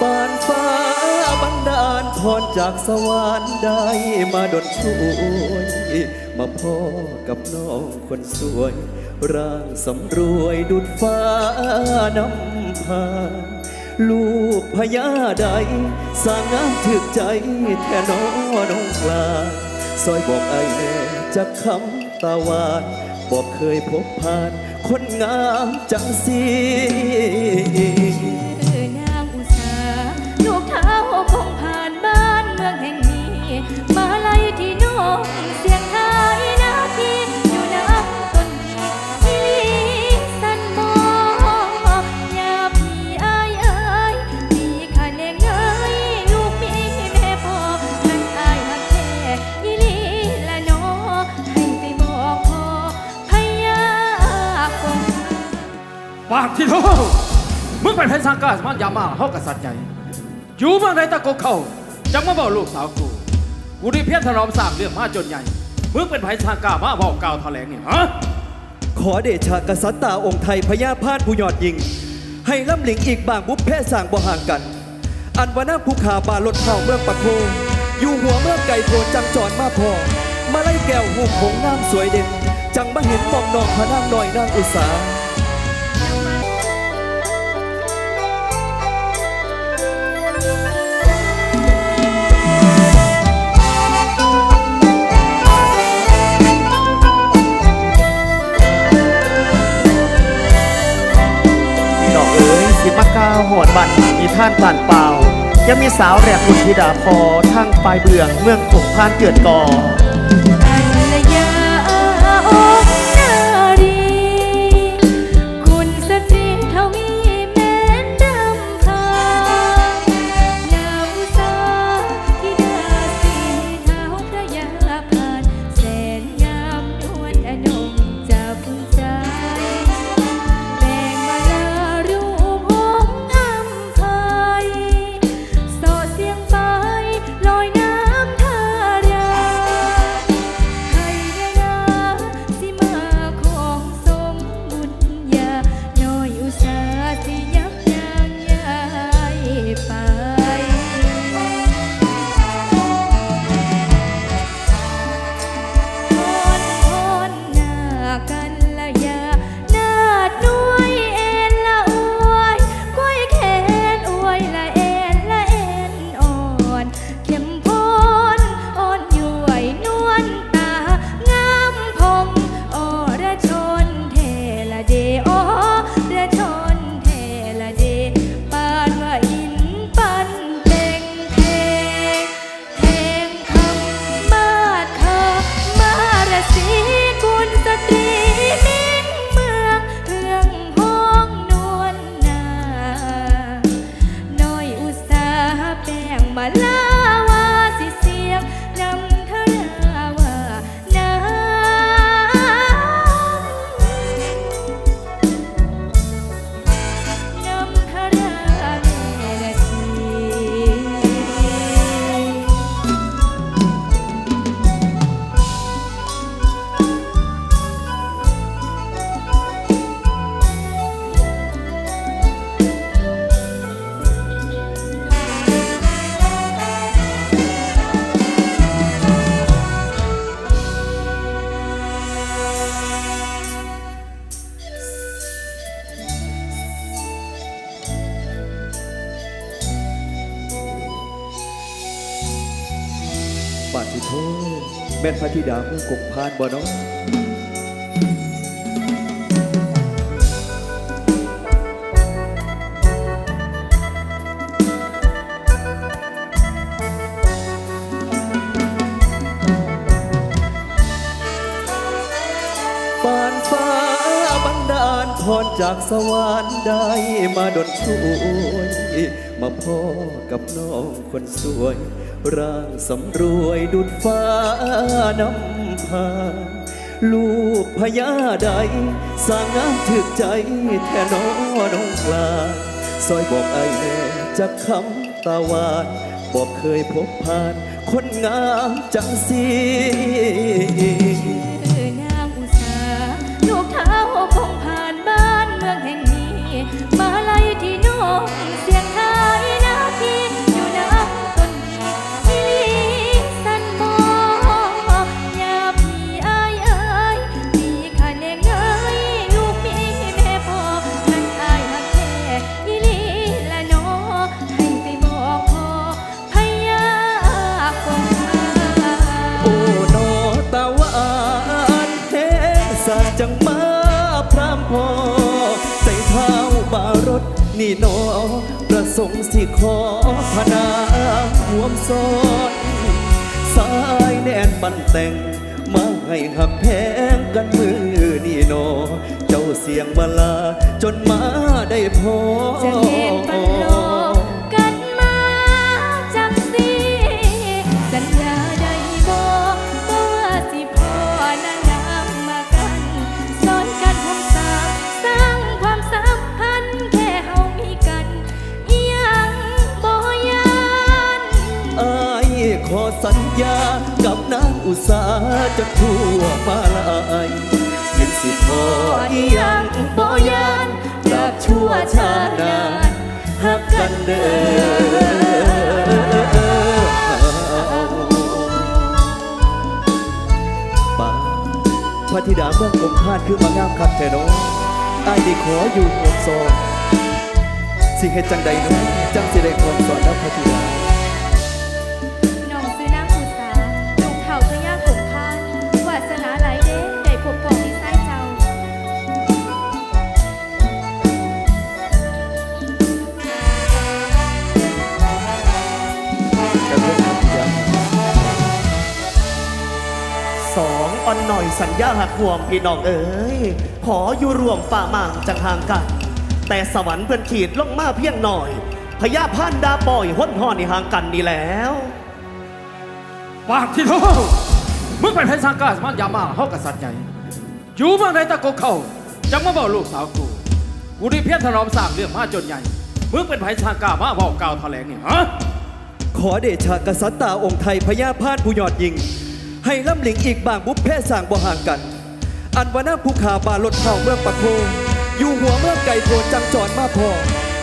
ปานฟ้าบันดาลพรจากสวรรค์ได้มาดลช่วยมาพ่อกับน้องคนสวย ร่างสำรวยดุดฟ้านำพา ลูกพญาใด สร้างงามถึกใจแท่น้อน้องกลาซอยบอกไอ้แน่จากคำตาหวานบอกเคยพบผ่าน คนงามจังสีากที่โทมึงเป็นเพชรสังกาสมันยามาเฮากับสัตว์ใหญ่อยู่เมืองใดตะกกเขาจังมาบอกลูกสาวกู กูได้เพียรถนอมสร้างเรื่องมาจนใหญ่มึงเป็นไผสังกามาบอกกล่าวแถลงเนี่ยฮะขอเดชะกษัตริย์ตาองค์ไทยพญาพาดผู้ยอดยิง ให้ล่ำหลิงอีกบางบุพเพสร้างบ่ห่างกัน อันวนาภูขาบาลดเผ่าเมืองปะโคอยู่หัวเมืองไก่โพจังจรมาพอ มาไล่แก้วหูผงน้ำสวยเด่นจังมาเห็นมองนองพระนางน้อยนางอุสา สิมาก้าวหอดบันมีท่านผ่านเปล่า ยังมีสาวแรกคุณธิดาพอทั้งปลายเบืองเมืองผงพานเกิดก่อ แม่นพระธิดาเมืองกงพานบ่เนาะปานฟ้าบันดาลพรจากสวรรค์ได้มาดลช่วย มาพ่อกับน้องคนสวย ร่างสำรวยดุดฟ้านำพา ลูกพญาใดสร้างงามถึกใจแท่น้อน้องกลาซอยบอกไอ้แน่จากคำตาวานบอกเคยพบผ่านคนงามจังสี นี่นอประสงค์สิขอพนาห่วมซอนสายแน่นบันแต่ง มาให้หักแพงกันมือนี่นอเจ้าเสียงมาลาจนมาได้พอจะเห็นบันโล อุตสาห์จนทั่วมาลายเห็นสิพออีหยังบ่ยานตราบชั่วชาตินานหักกันเด้อป้าพระธิดาเมืองกงพาดคือมางามคักแท้น้องอายได้ขออยู่หมดซอนสิเฮ็ดจังใดน้องจังสิได้ความสอนนับพระธิดา หน่อยสัญญาหักห่วมพี่น้องเอ๋ยขออยู่รวมฝ่ามั่งจังห่างกัน แต่สวรรค์เพื่อนขีดลงมาเพียงหน่อยพญาพันดาปล่อยห้นห่อในห่างกันนี่แล้วปากที่โทมึงเป็นไพสังกาสมันยามาเฮากับสัตว์ใหญ่อยู่เมืองใดตะกกเขาจังมาบอกลูกสาวกูกูได้เพี้ยนถนอมสร้างเรื่องมาจนใหญ่มึงเป็นไพสังกามาบอกกล่าวแถลงเนี่ยฮะขอเดชะกษัตริย์ตาองค์ไทยพญาพานผู้ยอดยิง ให้ล่ำหลิงอีกบางบุพเพสร้างบ่ห่างกัน อันวนาภูขาบาลดเผ่าเมืองปะโค อยู่หัวเมืองไก่โพจังจอนมาพอ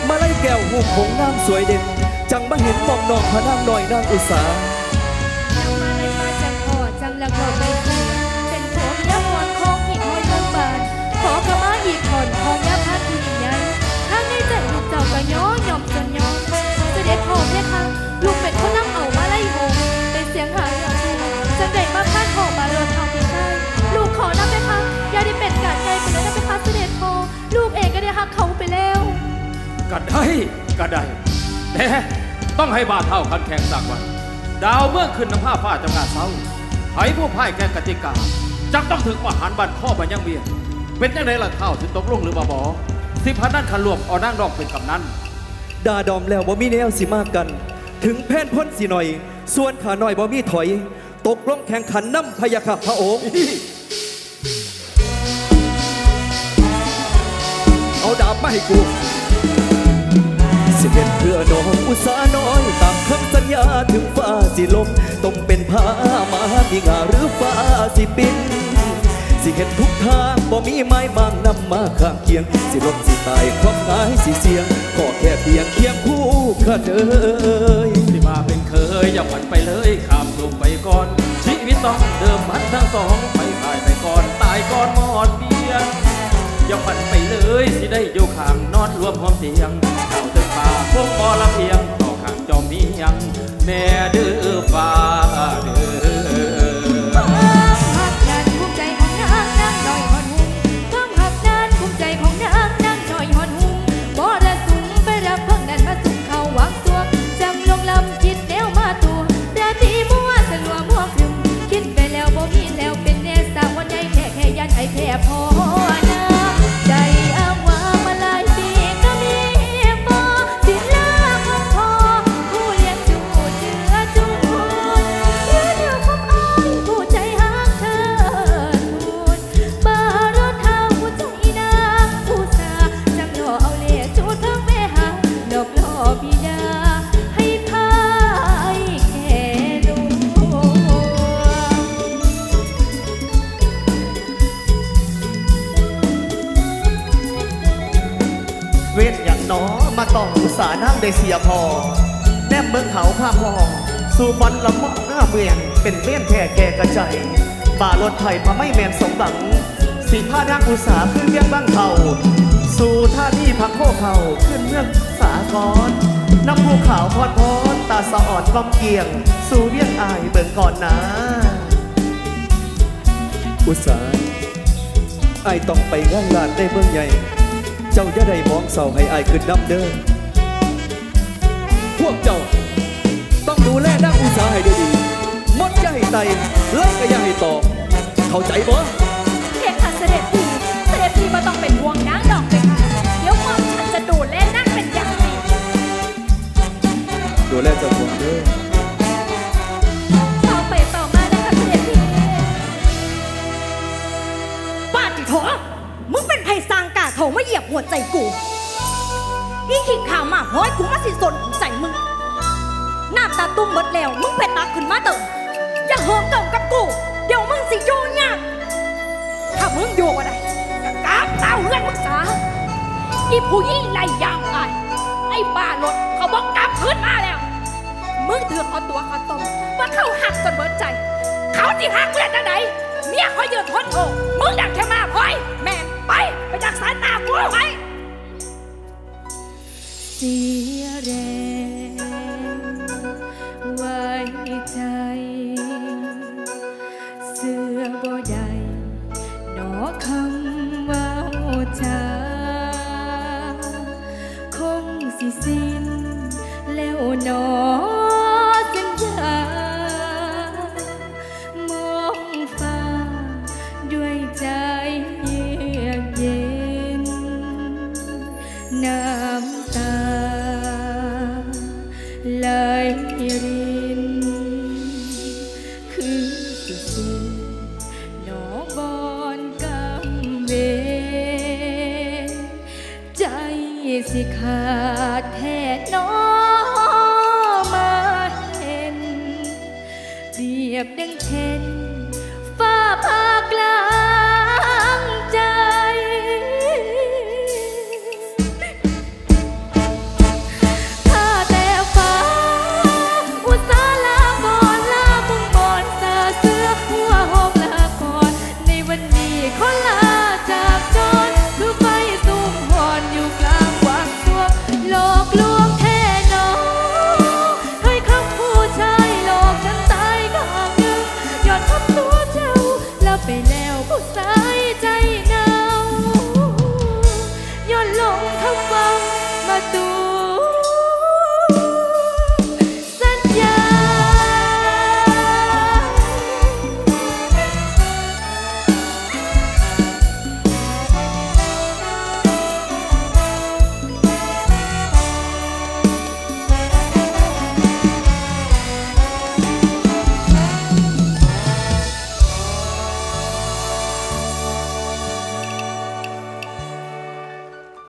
มาไล่แก้วหูผงงามสวยเด่น จังมาเห็นมองนองพระนางน้อยนางอุสา ก็ได้ก็ได้แต่ต้องให้บาเท่าคันแข่งสักวัน ดาวเมื่อขึ้นน้ำผ้าฟ้าจำงานเศร้าไผผู้พ่ายแก่กติกาจักต้องถึงประหารบันข้อบันยังเบียนเป็นยังไงล่ะเท่าถึงตกลงหรือบ่บอสิพันนั่นขันรวมเอานั่งดอกเป็นกำนันดาดอมแล้วบ่มีแนวสิมากกัน ถึงแพ่นพ้นสิหน่อย ส่วนขาหน่อยบ่มีถอย ตกลงแข่งขันน้ำพยาค่ะพระองค์เอาดาบมาให้กูสิเป็ นเพื่อนองอุตสาน้อยตามคำสัญญาถึงฟ้าสิลมต้องเป็นผ้ามามีงาหรือฟ้าสิปินสิเห็นทุกทางบ่มีไม้บางนำมาข้างเคียง สิลมสิตายความหายสิเสียงขอแค่เพียงเคียงคู่กันเอ้ยที่มาเป็นเคยอย่าฝันไปเลยข้ามลงไปก่อน ชีวิตต้องเดิมพันทั้งสองไปตายไปก่อนตายก่อนหมอดเบียอย่าฝันไป เลยสิได้อยู่ข้างนอนรวมหอมเตียงเข่าวเดินป่าพวกบอละเพียงต่อข้างจอมเมียงแม่เด้อฟ้าดื้อ ได้เสียพอ แนมเมืองเขาพาพอสู่บอลละมอกหน้าเมืองเป็นเว้นแท่แก่กระใจบารถไทยมาไม่แมนสมบัง สีผ้านักอุตสาขึ้นเวียงบ้างเขาสู่ท่าที่พักโคเขาขึ้นเมืองสากรน้ำภูขาวพอดพอดตาสะอ่อนกอมเกียง สู่เวียงอายเบิ่งก่อนนะ อุตสาไอายต้องไปงานลาดในเมืองใหญ่ เจ้าอย่าได้มองเศร้าให้อายขึ้นน้ำเดิน ก็ย่าให้ตอเข้าใจบ่เพียงค่ะเสด็จพี่เสด็จพี่มาต้องเป็นห่วงนางดอกเลยค่ะเดี๋ยวความฉันจะดูแลนางเป็นอย่างดีดูแลเจ้าของเด้อต่อไปต่อมานะคะเสด็จพี่ป้าจิโถมึงเป็นไผ่สร้างกาเขามาเหยียบหัวใจกูอีขิงข่าวมาห้อยกูมาสิสนใจมึงหน้าตาตุ้มเบิดแล้ว มึงเป็นตาขึ้นมาเติม อย่าเหิมเติมกับกู เดี๋ยวมึงสิโยนยากถ้ามึงโยกอะไรก็กาบเต้าเลื่อนมึงซะอีผู้ยิ่งไรยางไอไอ้บ้ารถเขาบอกกลับขึ้นมาแล้ว มึงถือเอาตัวเขาต้มว่าเขาหักจนเบิดใจ เขาที่หักเพื่อนจังไหนเมียคอยยืนทนโอมึงดักแค่มาพอยแม่ไปไปจากสายตากูไปเสียแรง นอสัญญามองฟ้า ด้วยใจเยือกเย็น น้ำตาไหลริน คือสิสิ้นหนอบอนกำเวใจสิขาดแท้หนอ nghiệp đứng trên.